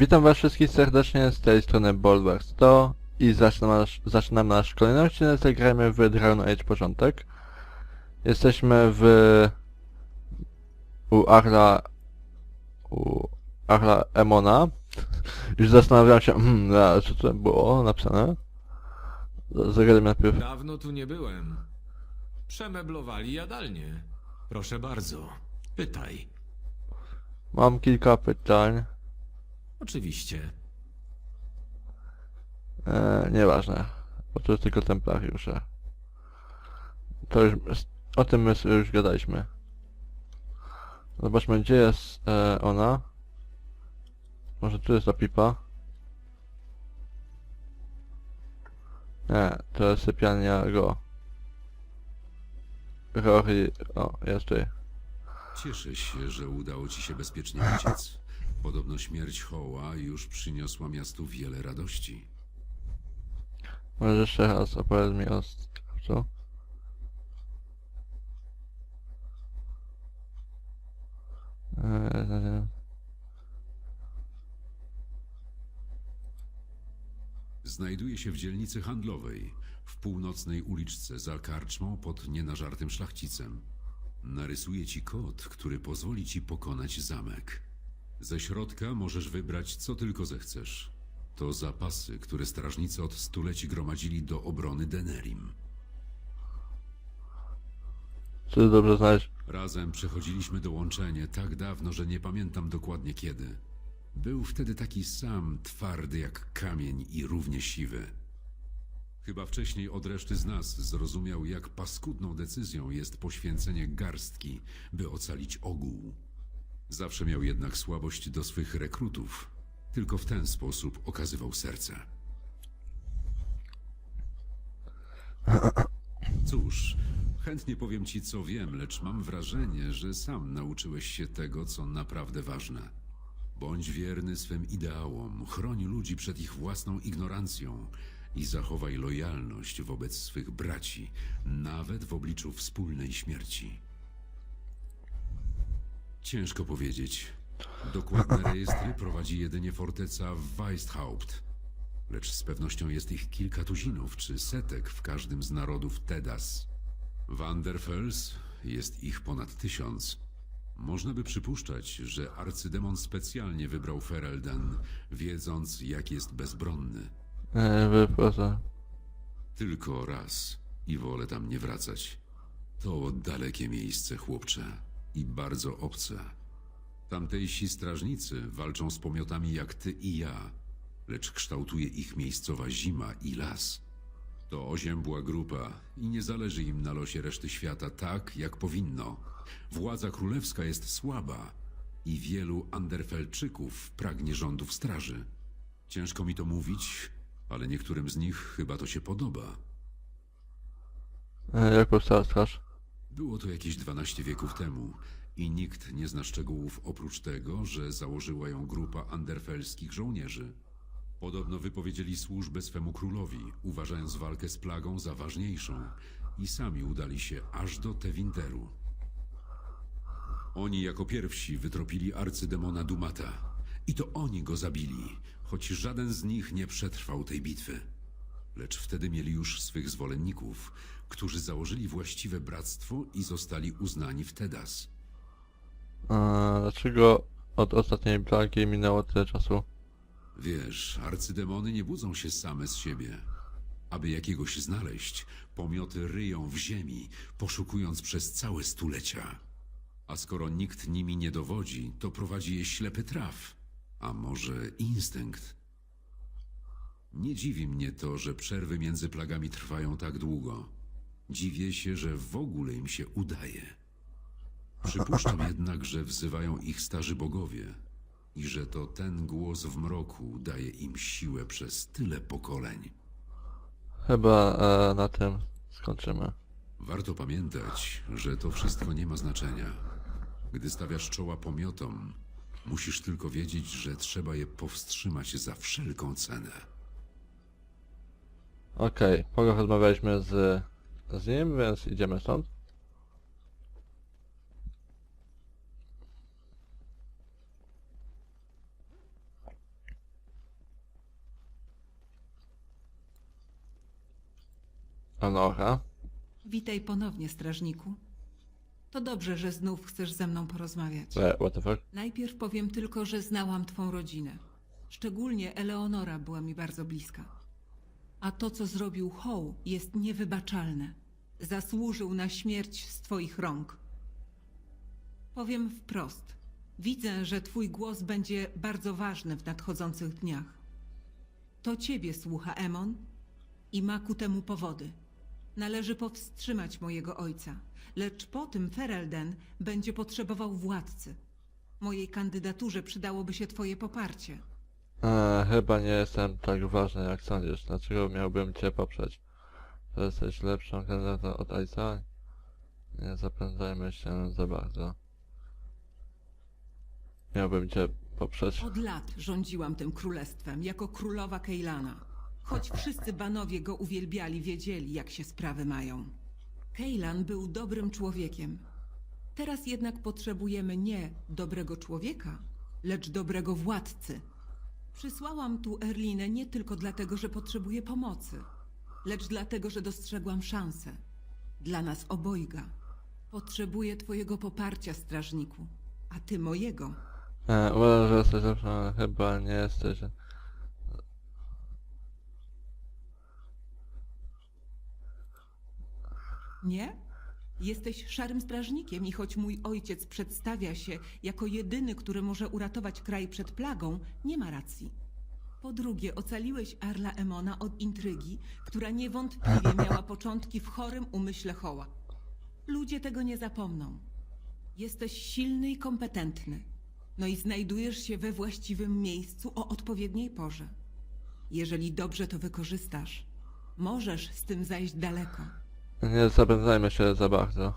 Witam was wszystkich serdecznie z tej strony Bolwer 100 i zaczynamy nasz, zaczynamy nasz kolejny odcinek, zagrajmy w Dragon Age początek. Jesteśmy w... u Arla... u Arla Emona. Już zastanawiam się, hmm, a co to było napisane? Zagadam najpierw. Dawno tu nie byłem. Przemeblowali jadalnię. Proszę bardzo, pytaj. Mam kilka pytań. Oczywiście. E, nieważne, bo to jest tylko templariusze. To już, o tym my sobie już gadaliśmy. Zobaczmy, gdzie jest e, ona. Może tu jest ta pipa? Nie, to jest sypialnia go. Rory, o, jest tutaj. Cieszę się, że udało ci się bezpiecznie uciec. Podobno śmierć Hoła już przyniosła miastu wiele radości. Może jeszcze raz opowiedz mi o co? Eee, Znajduje się w dzielnicy handlowej, w północnej uliczce za karczmą pod nienażartym szlachcicem. Narysuję ci kod, który pozwoli ci pokonać zamek. Ze środka możesz wybrać co tylko zechcesz. To zapasy, które strażnicy od stuleci gromadzili do obrony Denerim. Czy dobrze znaleźć? Razem przechodziliśmy dołączenie tak dawno, że nie pamiętam dokładnie kiedy. Był wtedy taki sam, twardy jak kamień i równie siwy. Chyba wcześniej od reszty z nas zrozumiał, jak paskudną decyzją jest poświęcenie garstki, by ocalić ogół. Zawsze miał jednak słabość do swych rekrutów. Tylko w ten sposób okazywał serce. Cóż, chętnie powiem ci, co wiem, lecz mam wrażenie, że sam nauczyłeś się tego, co naprawdę ważne. Bądź wierny swym ideałom, chroń ludzi przed ich własną ignorancją i zachowaj lojalność wobec swych braci, nawet w obliczu wspólnej śmierci. Ciężko powiedzieć. Dokładne rejestry prowadzi jedynie forteca w Weisthaupt. Lecz z pewnością jest ich kilka tuzinów czy setek w każdym z narodów Tedas. Wanderfels jest ich ponad tysiąc. Można by przypuszczać, że arcydemon specjalnie wybrał Ferelden, wiedząc jak jest bezbronny. E, wyproszę. Tylko raz i wolę tam nie wracać. To dalekie miejsce, chłopcze, i bardzo obce. Tamtejsi strażnicy walczą z pomiotami jak ty i ja, lecz kształtuje ich miejscowa zima i las. To oziębła grupa i nie zależy im na losie reszty świata tak, jak powinno. Władza królewska jest słaba i wielu Anderfelczyków pragnie rządów straży. Ciężko mi to mówić, ale niektórym z nich chyba to się podoba. E, jak powstała straż? Było to jakieś 12 wieków temu i nikt nie zna szczegółów oprócz tego, że założyła ją grupa anderfelskich żołnierzy. Podobno wypowiedzieli służbę swemu królowi, uważając walkę z plagą za ważniejszą i sami udali się aż do Tewinteru. Oni jako pierwsi wytropili arcydemona Dumata i to oni go zabili, choć żaden z nich nie przetrwał tej bitwy. Lecz wtedy mieli już swych zwolenników, którzy założyli właściwe bractwo i zostali uznani w Tedas. A, dlaczego od ostatniej plagi minęło tyle czasu? Wiesz, arcydemony nie budzą się same z siebie. Aby jakiegoś znaleźć, pomioty ryją w ziemi, poszukując przez całe stulecia. A skoro nikt nimi nie dowodzi, to prowadzi je ślepy traf. A może instynkt? Nie dziwi mnie to, że przerwy między plagami trwają tak długo. Dziwię się, że w ogóle im się udaje. Przypuszczam jednak, że wzywają ich starzy bogowie i że to ten głos w mroku daje im siłę przez tyle pokoleń. Chyba e, na tym skończymy. Warto pamiętać, że to wszystko nie ma znaczenia. Gdy stawiasz czoła pomiotom, musisz tylko wiedzieć, że trzeba je powstrzymać za wszelką cenę. Okej, okay, kogo rozmawialiśmy z, z nim, więc idziemy stąd. Anocha. Witaj ponownie, strażniku. To dobrze, że znów chcesz ze mną porozmawiać. E, what the fuck? Najpierw powiem tylko, że znałam twą rodzinę. Szczególnie Eleonora była mi bardzo bliska. A to, co zrobił Howe, jest niewybaczalne. Zasłużył na śmierć z twoich rąk. Powiem wprost. Widzę, że twój głos będzie bardzo ważny w nadchodzących dniach. To ciebie słucha Emon i ma ku temu powody. Należy powstrzymać mojego ojca, lecz po tym Ferelden będzie potrzebował władcy. Mojej kandydaturze przydałoby się twoje poparcie. E, chyba nie jestem tak ważny jak sądzisz. Dlaczego miałbym cię poprzeć? Że jesteś lepszą kandydatą od Aisa? Nie zapędzajmy się za bardzo. Miałbym cię poprzeć. Od lat rządziłam tym królestwem jako królowa Kejlana. Choć wszyscy banowie go uwielbiali, wiedzieli, jak się sprawy mają. Kejlan był dobrym człowiekiem. Teraz jednak potrzebujemy nie dobrego człowieka, lecz dobrego władcy. Przysłałam tu Erlinę nie tylko dlatego, że potrzebuje pomocy, lecz dlatego, że dostrzegłam szansę. Dla nas obojga. Potrzebuję twojego poparcia, strażniku, a ty mojego. E, uważam, że jesteś ale chyba nie jesteś. Nie? Jesteś szarym strażnikiem i choć mój ojciec przedstawia się jako jedyny, który może uratować kraj przed plagą, nie ma racji. Po drugie, ocaliłeś Arla Emona od intrygi, która niewątpliwie miała początki w chorym umyśle Hoła. Ludzie tego nie zapomną. Jesteś silny i kompetentny. No i znajdujesz się we właściwym miejscu o odpowiedniej porze. Jeżeli dobrze to wykorzystasz, możesz z tym zajść daleko. Nie zapędzajmy się za bardzo.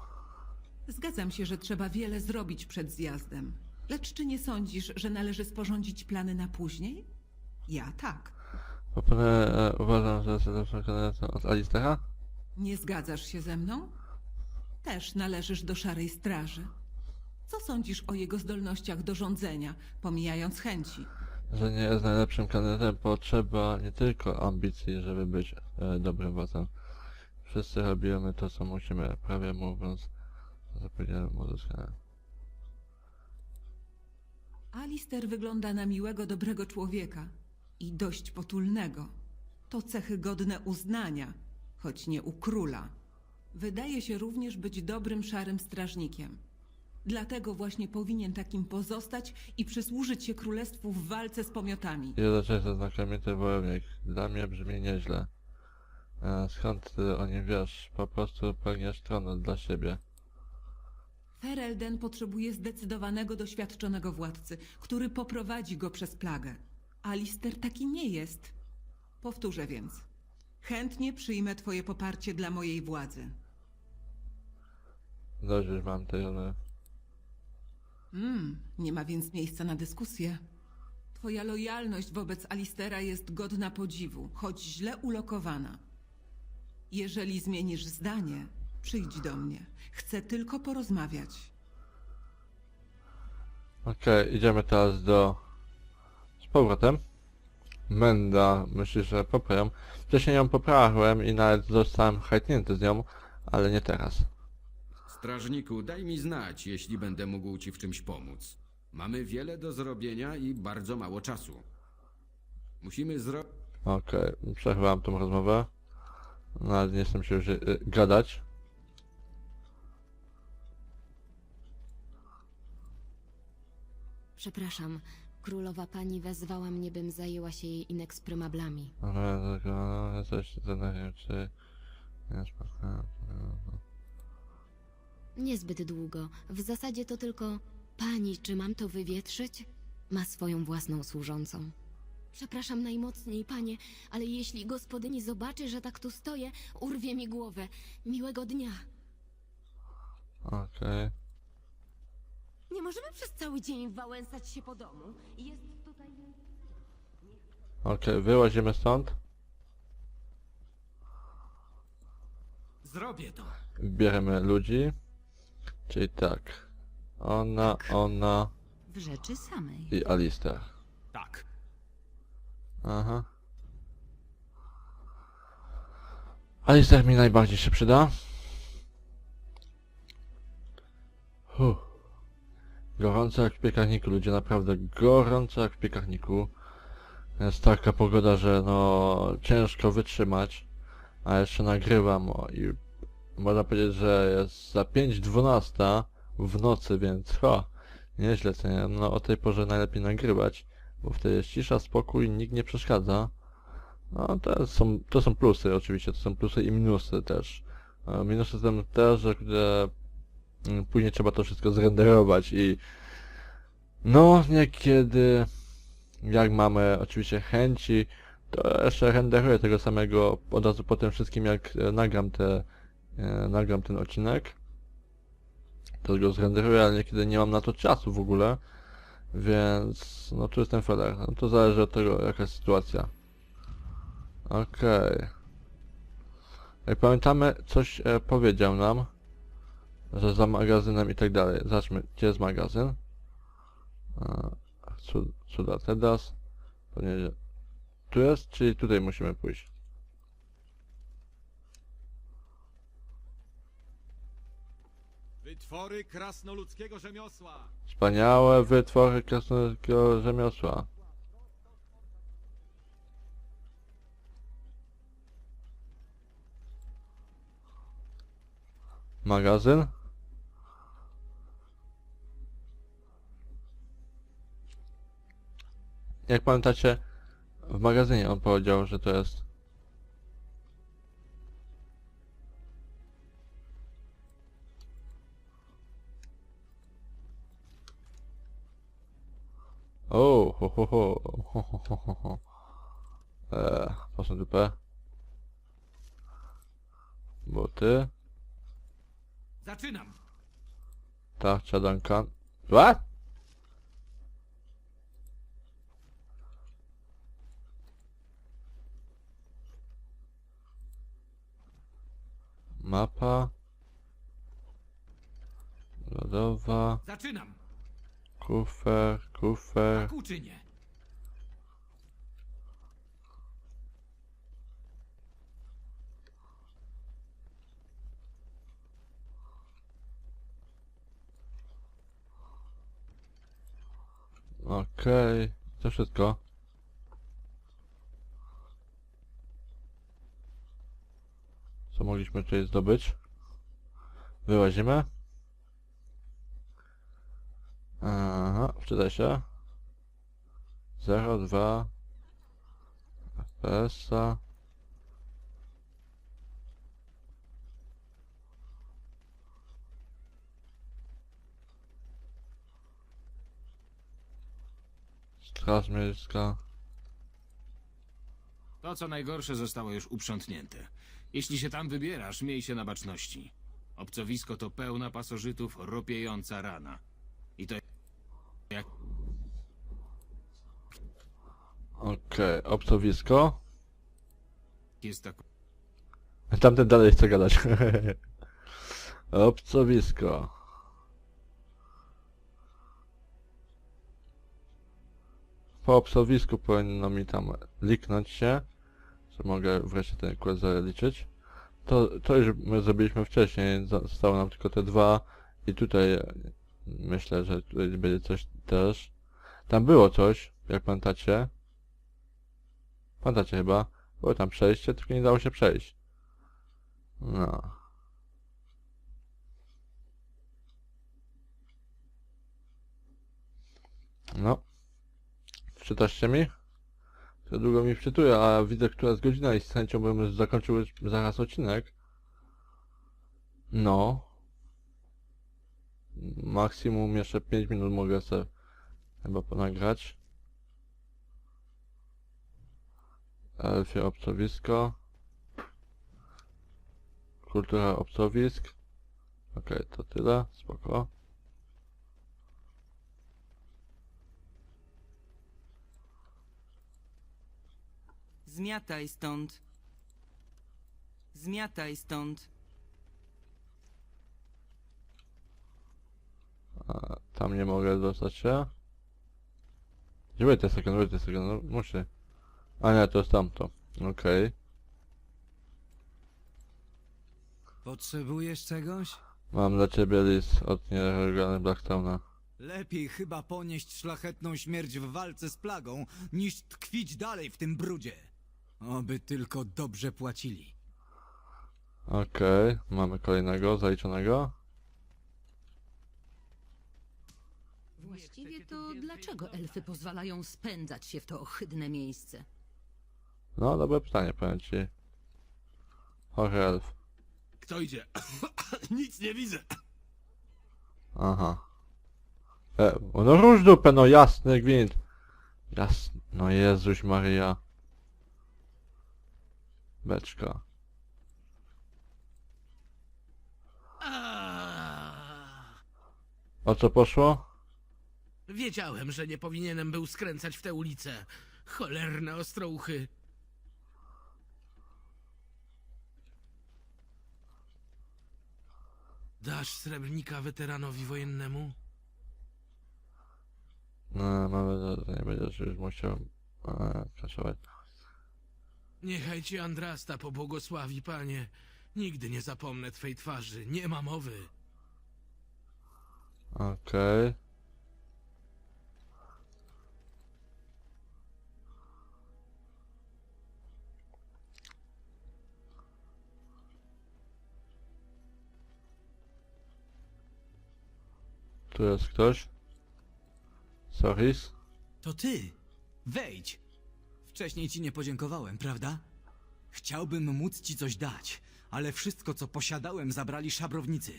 Zgadzam się, że trzeba wiele zrobić przed zjazdem. Lecz czy nie sądzisz, że należy sporządzić plany na później? Ja tak. Proponuję, e, uważam, że lepszą kandydatą od Alistera? Nie zgadzasz się ze mną? Też należysz do szarej straży. Co sądzisz o jego zdolnościach do rządzenia, pomijając chęci? Że nie jest najlepszym kandydatem, potrzeba nie tylko ambicji, żeby być e, dobrym władzem. Wszyscy robimy to, co musimy, prawie mówiąc, zapomniałem muzyczkę. Alister wygląda na miłego, dobrego człowieka i dość potulnego. To cechy godne uznania, choć nie u króla. Wydaje się również być dobrym, szarym strażnikiem. Dlatego właśnie powinien takim pozostać i przysłużyć się królestwu w walce z pomiotami. Jednocześnie znakomity wojownik. Dla mnie brzmi nieźle. E, skąd ty o nim wiesz? Po prostu pragniesz tronu dla siebie. Ferelden potrzebuje zdecydowanego, doświadczonego władcy, który poprowadzi go przez plagę. Alister taki nie jest. Powtórzę więc. Chętnie przyjmę twoje poparcie dla mojej władzy. Już mam rony. Mm, nie ma więc miejsca na dyskusję. Twoja lojalność wobec Alistera jest godna podziwu, choć źle ulokowana. Jeżeli zmienisz zdanie, przyjdź do mnie. Chcę tylko porozmawiać. Okej, idziemy teraz do... Z powrotem. Menda, myślisz, że poprawiam. Wcześniej ją poprawiłem i nawet zostałem hajtnięty z nią, ale nie teraz. Strażniku, daj mi znać, jeśli będę mógł ci w czymś pomóc. Mamy wiele do zrobienia i bardzo mało czasu. Musimy zro... Okej, przerwałem tą rozmowę. Nawet nie chcę się już y, gadać. Przepraszam, królowa pani wezwała mnie, bym zajęła się jej inexprymablami. Ale tylko jesteś zastanawiam, czy... Nie, spotkałem. Niezbyt długo. W zasadzie to tylko pani, czy mam to wywietrzyć? Ma swoją własną służącą. Przepraszam najmocniej, panie, ale jeśli gospodyni zobaczy, że tak tu stoję, urwie mi głowę. Miłego dnia. Okej. Nie możemy przez cały dzień wałęsać się po domu. Jest tutaj... Okej, wyłazimy stąd. Zrobię to. Bierzemy ludzi. Czyli tak. Ona, ona W rzeczy samej. i Alistair. Tak. Aha. Alistair mi najbardziej się przyda. Huh. Gorąco jak w piekarniku, ludzie, naprawdę gorąco jak w piekarniku. Jest taka pogoda, że no ciężko wytrzymać, a jeszcze nagrywam i można powiedzieć, że jest za 5.12 w nocy, więc ho, nieźle co nie? No o tej porze najlepiej nagrywać, bo wtedy jest cisza, spokój, nikt nie przeszkadza. No to są, to są plusy oczywiście, to są plusy i minusy też. Minusy są te, że że, mm, później trzeba to wszystko zrenderować i no niekiedy jak mamy oczywiście chęci, to jeszcze renderuję tego samego od razu po tym wszystkim jak e, nagram te e, nagram ten odcinek. To go zrenderuję, ale niekiedy nie mam na to czasu w ogóle. Więc no tu jest ten feller. No to zależy od tego jaka jest sytuacja. Okej. Jak pamiętamy, coś e, powiedział nam, że za magazynem i tak dalej. Zobaczmy, gdzie jest magazyn. E, cu- Cuda teraz. Tu jest, czyli tutaj musimy pójść. Wytwory krasnoludzkiego rzemiosła. Wspaniałe wytwory krasnoludzkiego rzemiosła. Magazyn? Jak pamiętacie, w magazynie on powiedział, że to jest O, ho, ho, ho, ho, ho, ho, ho, ho. Eee, proszę dupę. Boty. Zaczynam! Tarcza Duncan. What? Mapa. Lodowa. Zaczynam! Kufer, kufer. Uczynię! Okej, to wszystko. Co mogliśmy tutaj zdobyć? Wyłazimy. Aha, wczytaj się. 0,2 FPS-a. Straż miejska. To, co najgorsze, zostało już uprzątnięte. Jeśli się tam wybierasz, miej się na baczności. Obcowisko to pełna pasożytów, ropiejąca rana. I to jak Okej, obcowisko. jest tak... Tamten dalej chce gadać. Obcowisko. Po obcowisku powinno mi tam liknąć się, że mogę wreszcie ten quest zaliczyć. To, to już my zrobiliśmy wcześniej, zostało nam tylko te dwa i tutaj myślę, że tutaj będzie coś też. Tam było coś, jak pamiętacie. Pamiętacie chyba? Było tam przejście, tylko nie dało się przejść. No. No. Wczytasz mi? To długo mi wczytuje, a widzę, która jest godzina i z chęcią bym zakończył zaraz odcinek. No. Maksimum jeszcze 5 minut mogę sobie chyba ponagrać. Elfie obcowisko. Kultura obcowisk. Okej, to tyle, spoko. Zmiataj stąd. Zmiataj stąd. A, tam nie mogę dostać się. Wait a second, wait a second, no, muszę. A nie, to jest tamto. Okej. Potrzebujesz czegoś? Mam dla ciebie list od nieregularny Blacktowna. Lepiej chyba ponieść szlachetną śmierć w walce z plagą, niż tkwić dalej w tym brudzie. Oby tylko dobrze płacili. Okej, mamy kolejnego, zaliczonego. Właściwie to dlaczego elfy pozwalają spędzać się w to ohydne miejsce? No, dobre pytanie, powiem ci. Chory elf. Kto idzie? Nic nie widzę. Aha. E, no róż dupę, no jasny gwint. Jasny, no Jezuś Maria. Beczka. O co poszło? Wiedziałem, że nie powinienem był skręcać w tę ulicę. Cholerne ostrouchy. Dasz srebrnika weteranowi wojennemu? No, mamy, to nie będzie, że już musiał e, kaszować. Niechaj ci Andrasta pobłogosławi, panie. Nigdy nie zapomnę twej twarzy. Nie ma mowy. Okej. Tu jest ktoś? Soris? To ty! Wejdź! Wcześniej ci nie podziękowałem, prawda? Chciałbym móc ci coś dać, ale wszystko, co posiadałem, zabrali szabrownicy.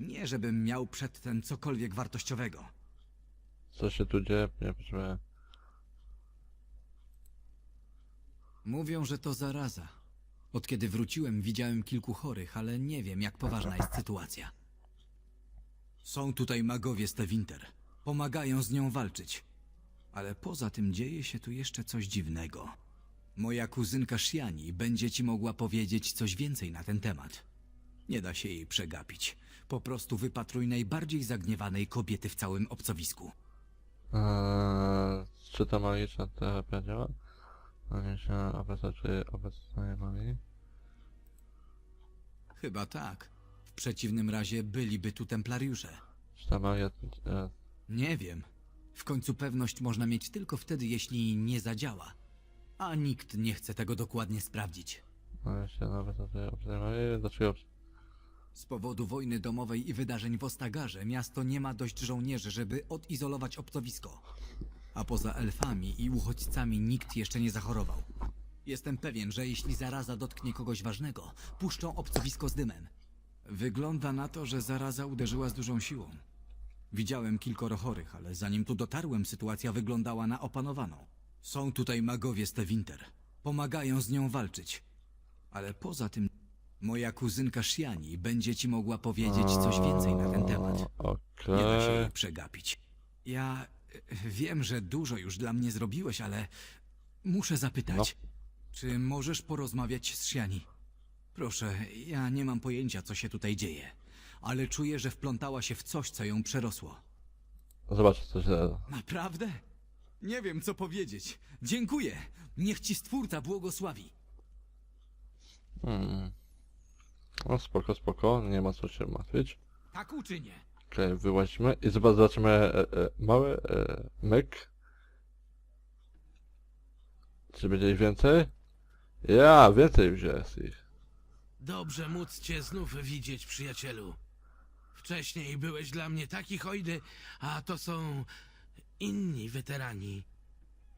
Nie, żebym miał przedtem cokolwiek wartościowego. Co się tu dzieje? Nie potrzebuję. Mówią, że to zaraza. Od kiedy wróciłem, widziałem kilku chorych, ale nie wiem, jak poważna jest sytuacja. Są tutaj magowie z Tewinter. Pomagają z nią walczyć. Ale poza tym dzieje się tu jeszcze coś dziwnego. Moja kuzynka Shiani będzie ci mogła powiedzieć coś więcej na ten temat. Nie da się jej przegapić. Po prostu wypatruj najbardziej zagniewanej kobiety w całym obcowisku. Eee, czy ta magiczna terapia działa? Nie się obecnie obecnej magii. Chyba tak. W przeciwnym razie byliby tu templariusze. E, Nie wiem. W końcu pewność można mieć tylko wtedy, jeśli nie zadziała. A nikt nie chce tego dokładnie sprawdzić. no się nawet. Z powodu wojny domowej i wydarzeń w Ostagarze miasto nie ma dość żołnierzy, żeby odizolować obcowisko. A poza elfami i uchodźcami nikt jeszcze nie zachorował. Jestem pewien, że jeśli zaraza dotknie kogoś ważnego, puszczą obcowisko z dymem. Wygląda na to, że zaraza uderzyła z dużą siłą. Widziałem kilkoro chorych, ale zanim tu dotarłem, sytuacja wyglądała na opanowaną. Są tutaj magowie z Tewinter. Pomagają z nią walczyć. Ale poza tym, moja kuzynka Shiani będzie ci mogła powiedzieć coś więcej na ten temat. Okej. Nie da się jej przegapić. Ja e, wiem, że dużo już dla mnie zrobiłeś, ale muszę zapytać. Czy możesz porozmawiać z Shiani? Proszę, ja nie mam pojęcia, co się tutaj dzieje, ale czuję, że wplątała się w coś, co ją przerosło. Zobacz, co się... Naprawdę? Nie wiem, co powiedzieć. Dziękuję. Niech ci Stwórca błogosławi. Hmm. No spoko, spoko, nie ma co się martwić. Tak uczynię. Okej, wyłazimy i zobacz, zobaczymy e, e, mały e, myk. Czy będzie ich więcej? Ja, więcej już jest ich. Dobrze móc cię znów widzieć, przyjacielu. Wcześniej byłeś dla mnie taki hojny, a to są inni weterani.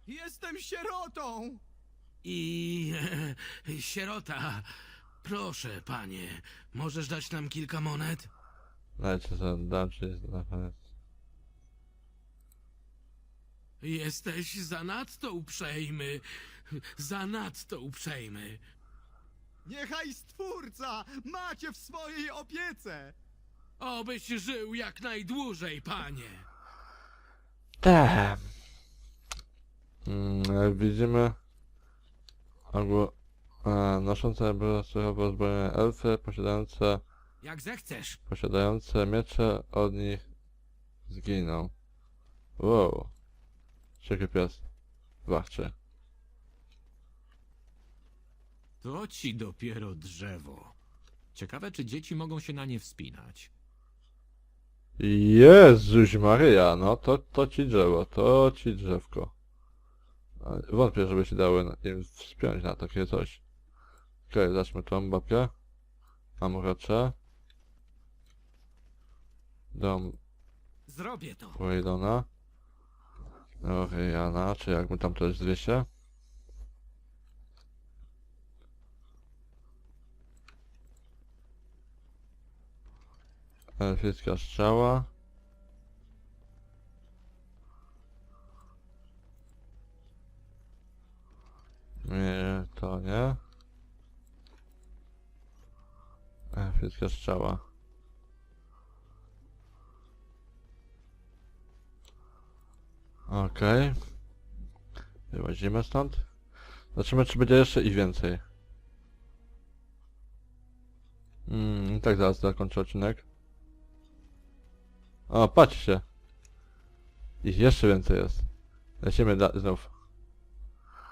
Jestem sierotą! I sierota. Proszę, panie, możesz dać nam kilka monet? Dajcie ci na koniec. Jesteś zanadto uprzejmy. Zanadto uprzejmy. Niechaj Stwórca macie w swojej opiece! Obyś żył jak najdłużej, panie. Mm, jak widzimy, ogół, e, noszące surowo uzbrojone elfy, posiadające, Jak zechcesz. posiadające miecze od nich zginą. Wow. Ciekawy pies. Warczy. To ci dopiero drzewo. Ciekawe, czy dzieci mogą się na nie wspinać. Jezuś Maryja, no to, to ci drzewo, to ci drzewko. Ale Wątpię, żeby się dały na- im wspiąć na takie coś. Okej, zacznijmy tą babkę. Mam urocze. Dom Zrobię to. Waylona. Oriana, czy jak mu tam to jest 200? Elficka strzała. Nie, to nie. Elficka strzała. Okej. Wyłazimy stąd. Zobaczymy, czy będzie jeszcze ich więcej. Mm, i tak zaraz zakończę odcinek. O, patrzcie. Ich jeszcze więcej jest. Lecimy da- znów.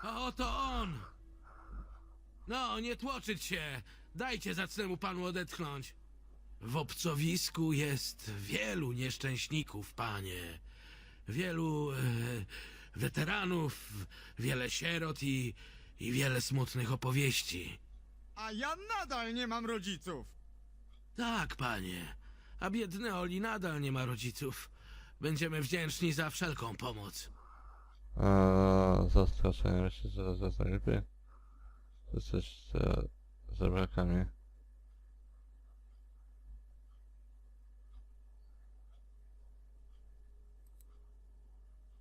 A oto on! No, nie tłoczyć się! Dajcie zacnemu panu odetchnąć. W obcowisku jest wielu nieszczęśników, panie. Wielu e, weteranów, wiele sierot i, i wiele smutnych opowieści. A ja nadal nie mam rodziców. Tak, panie. A biedny Oli nadal nie ma rodziców. Będziemy wdzięczni za wszelką pomoc. Eee, zastraszenie myślę, że zaraz najlepiej. Jesteś z zebrakami.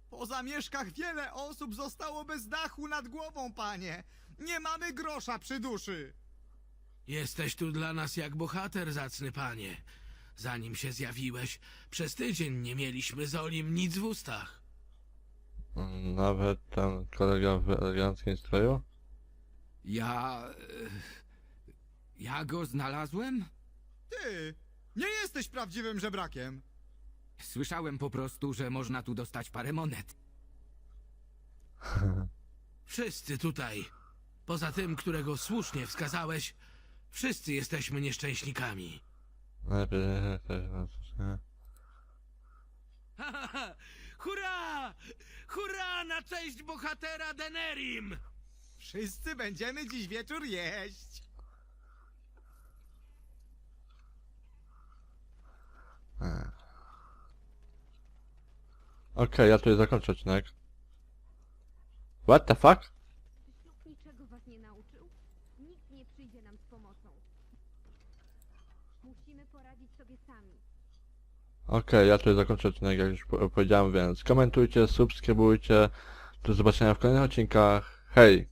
Po zamieszkach wiele osób zostało bez dachu nad głową, panie. Nie mamy grosza przy duszy. Jesteś tu dla nas jak bohater, zacny panie. Zanim się zjawiłeś, przez tydzień nie mieliśmy z Olim nic w ustach. Nawet ten kolega w eleganckim stroju? Ja... e, Ja go znalazłem? Ty, nie jesteś prawdziwym żebrakiem. Słyszałem po prostu, że można tu dostać parę monet. Wszyscy tutaj, poza tym, którego słusznie wskazałeś, wszyscy jesteśmy nieszczęśnikami. Hurra! Hurra na cześć bohatera Denerim! Wszyscy będziemy dziś wieczór jeść. Okej, ja tutaj zakończę odcinek. What the fuck? niczego was nie nauczył? Nikt nie przyjdzie nam z pomocą. Musimy poradzić sobie sami. Okej, ja tutaj zakończę odcinek, jak już po- powiedziałem, więc komentujcie, subskrybujcie. Do zobaczenia w kolejnych odcinkach. Hej!